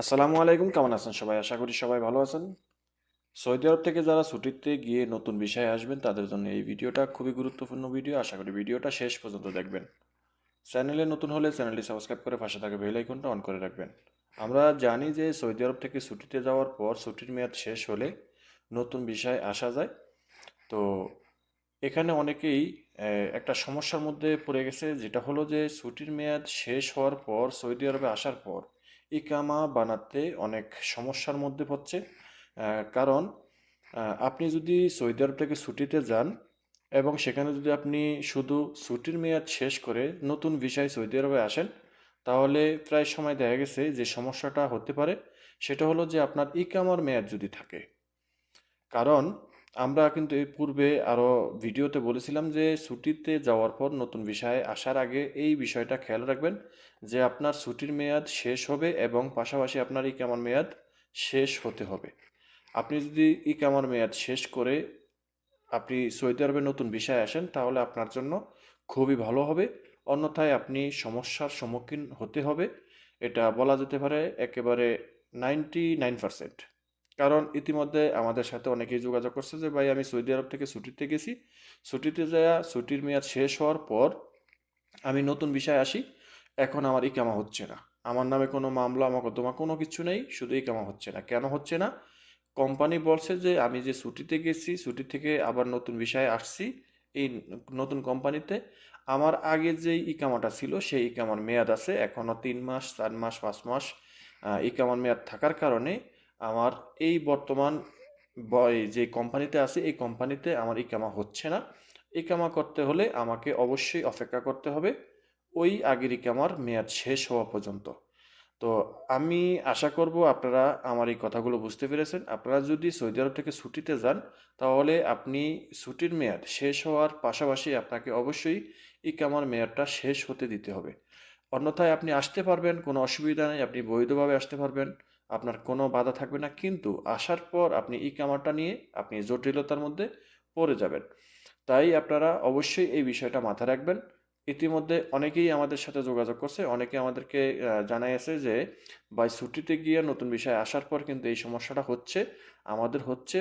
আসসালামু আলাইকুম, কেমন আছেন সবাই? আশা করি সবাই ভালো আছেন। সৌদি আরব থেকে যারা ছুটিতে গিয়ে নতুন বিষয়ে আসবেন, তাদের জন্য এই ভিডিওটা খুবই গুরুত্বপূর্ণ ভিডিও। আশা করি ভিডিওটা শেষ পর্যন্ত দেখবেন। চ্যানেলে নতুন হলে চ্যানেলটি সাবস্ক্রাইব করে পাশে থাকা বেল আইকনটা অন করে রাখবেন। আমরা জানি যে সৌদি আরব থেকে ছুটিতে যাওয়ার পর ছুটির মেয়াদ শেষ হলে নতুন বিষয়ে আসা যায়। তো এখানে অনেকেই একটা সমস্যার মধ্যে পড়ে গেছে, যেটা হলো যে ছুটির মেয়াদ শেষ হওয়ার পর, সৌদি আরবে আসার পর ইকামা বানাতে অনেক সমস্যার মধ্যে পড়ছে। কারণ আপনি যদি সৌদি আরব থেকে ছুটিতে যান এবং সেখানে যদি আপনি শুধু ছুটির মেয়াদ শেষ করে নতুন ভিসায় সৌদি আরবে আসেন, তাহলে প্রায় সময় দেখা গেছে যে সমস্যাটা হতে পারে। সেটা হলো যে আপনার ইকামার মেয়াদ যদি থাকে। কারণ আমরা কিন্তু এর পূর্বে আরও ভিডিওতে বলেছিলাম যে ছুটিতে যাওয়ার পর নতুন বিষয়ে আসার আগে এই বিষয়টা খেয়াল রাখবেন যে আপনার ছুটির মেয়াদ শেষ হবে এবং পাশাপাশি আপনার ইকামার মেয়াদ শেষ হতে হবে। আপনি যদি ইকামার মেয়াদ শেষ করে আপনি সৌদি আরবে নতুন বিষয়ে আসেন, তাহলে আপনার জন্য খুবই ভালো হবে। অন্যথায় আপনি সমস্যার সম্মুখীন হতে হবে। এটা বলা যেতে পারে একেবারে নাইনটি নাইন পার্সেন্ট। কারণ ইতিমধ্যে আমাদের সাথে অনেকেই যোগাযোগ করছে যে, ভাই, আমি সৌদি আরব থেকে ছুটিতে গেছি। ছুটিতে যাওয়া ছুটির মেয়াদ শেষ হওয়ার পর আমি নতুন বিষয়ে আসি, এখন আমার ইকামা হচ্ছে না। আমার নামে কোনো মামলা, মকদ্দমা কোনো কিছু নেই, শুধু ইকামা হচ্ছে না। কেন হচ্ছে না? কোম্পানি বলছে যে, আমি যে ছুটিতে গেছি, ছুটি থেকে আবার নতুন বিষয়ে আসছি। এই নতুন কোম্পানিতে আমার আগে যে ইকামাটা ছিল, সেই ইকামার মেয়াদ আছে। এখনও তিন মাস, চার মাস, পাঁচ মাস ইকামার মেয়াদ থাকার কারণে আমার এই বর্তমান যে কোম্পানিতে আছে, এই কোম্পানিতে আমার ইকামা হচ্ছে না। ইকামা করতে হলে আমাকে অবশ্যই অপেক্ষা করতে হবে। ওই আগের ইকামার মেয়াদ শেষ হওয়া পর্যন্ত। তো আমি আশা করব আপনারা আমার এই কথাগুলো বুঝতে পেরেছেন। আপনারা যদি সৌদি আরব থেকে ছুটিতে যান, তাহলে আপনি ছুটির মেয়াদ শেষ হওয়ার পাশাপাশি আপনাকে অবশ্যই ইকামার মেয়াদটা শেষ হতে দিতে হবে। অন্যথায় আপনি আসতে পারবেন, কোনো অসুবিধা নেই, আপনি বৈধভাবে আসতে পারবেন। আপনার কোনো বাধা থাকবে না। কিন্তু আসার পর আপনি ই কামারটা নিয়ে আপনি জটিলতার মধ্যে পড়ে যাবেন। তাই আপনারা অবশ্যই এই বিষয়টা মাথায় রাখবেন। ইতিমধ্যে অনেকেই আমাদের সাথে যোগাযোগ করছে। অনেকে আমাদেরকে জানাইছে যে বাই ছুটিতে গিয়ে নতুন বিষয়ে আসার পর কিন্তু এই সমস্যাটা হচ্ছে, আমাদের হচ্ছে,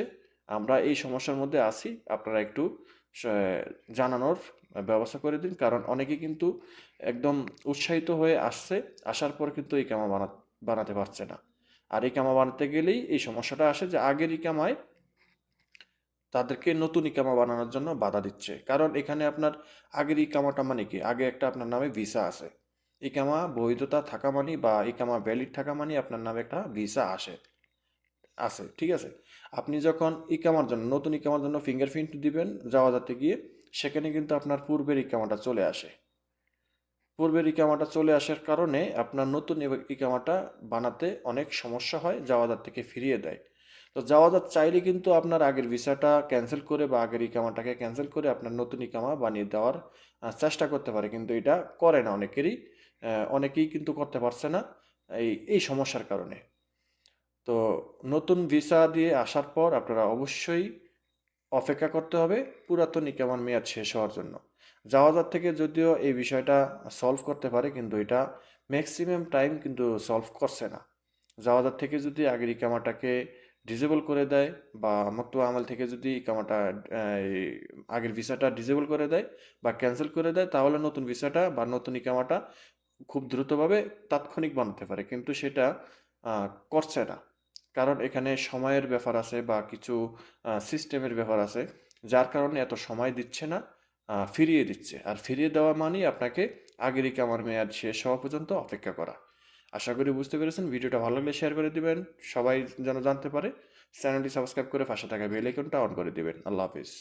আমরা এই সমস্যার মধ্যে আছি। আপনারা একটু জানানোর ব্যবস্থা করে দিন। কারণ অনেকে কিন্তু একদম উৎসাহিত হয়ে আসছে, আসার পর কিন্তু এই কামা বানা, বানাতে পারছে না। আর এই কামা বানাতে গেলেই এই সমস্যাটা আসে যে আগের ইকামায় তাদেরকে নতুন ইকামা বানানোর জন্য বাধা দিচ্ছে। কারণ এখানে আপনার আগের ইকামাটা মানে কি? আগে একটা আপনার নামে ভিসা আছে। ইকামা বৈধতা থাকা মানে বা ইকামা ভ্যালিড থাকা মানে আপনার নামে একটা ভিসা আসে, আছে, ঠিক আছে? আপনি যখন ইকামার জন্য, নতুন ইকামার জন্য ফিঙ্গারপ্রিন্ট দিবেন যাওয়া যাতে গিয়ে, সেখানে কিন্তু আপনার পূর্বের ইকামাটা চলে আসে। পূর্বের ইকামাটা চলে আসার কারণে আপনার নতুন ইকামাটা বানাতে অনেক সমস্যা হয়, জাওয়াজার থেকে ফিরিয়ে দেয়। তো জাওয়াজার চাইলে কিন্তু আপনার আগের ভিসাটা ক্যান্সেল করে বা আগের ইকামাটাকে ক্যান্সেল করে আপনার নতুন ইকামা বানিয়ে দেওয়ার চেষ্টা করতে পারে। কিন্তু এটা করে না অনেকেরই অনেকেই কিন্তু করতে পারছে না এই এই সমস্যার কারণে। তো নতুন ভিসা দিয়ে আসার পর আপনারা অবশ্যই অপেক্ষা করতে হবে পুরাতন ইকামার মেয়াদ শেষ হওয়ার জন্য। জাওয়াজার থেকে যদিও এই বিষয়টা সলভ করতে পারে, কিন্তু এটা ম্যাক্সিমাম টাইম কিন্তু সলভ করছে না। জাওয়াজার থেকে যদি আগের ইকামাটাকে ডিজেবল করে দেয় বা মক্তু আমল থেকে যদি ইকামাটা আগের ভিসাটা ডিজেবল করে দেয় বা ক্যান্সেল করে দেয়, তাহলে নতুন ভিসাটা বা নতুন ইকামাটা খুব দ্রুতভাবে তাৎক্ষণিক বানাতে পারে, কিন্তু সেটা করছে না। কারণ এখানে সময়ের ব্যাপার আছে বা কিছু সিস্টেমের ব্যাপার আছে, যার কারণে এত সময় দিচ্ছে না। ফিরিয়ে দিচ্ছে। আর ফিরিয়ে দেওয়া মানেই আপনাকে আগের আমার মেয়াদ শেষ হওয়া পর্যন্ত অপেক্ষা করা। আশা করি বুঝতে পেরেছেন। ভিডিওটা ভালো লাগলে শেয়ার করে দিবেন। সবাই যেন জানতে পারে চ্যানেলটি সাবস্ক্রাইব করে পাশে থাকা বেল আইকনটা অন করে দিবেন। আল্লাহ হাফিজ।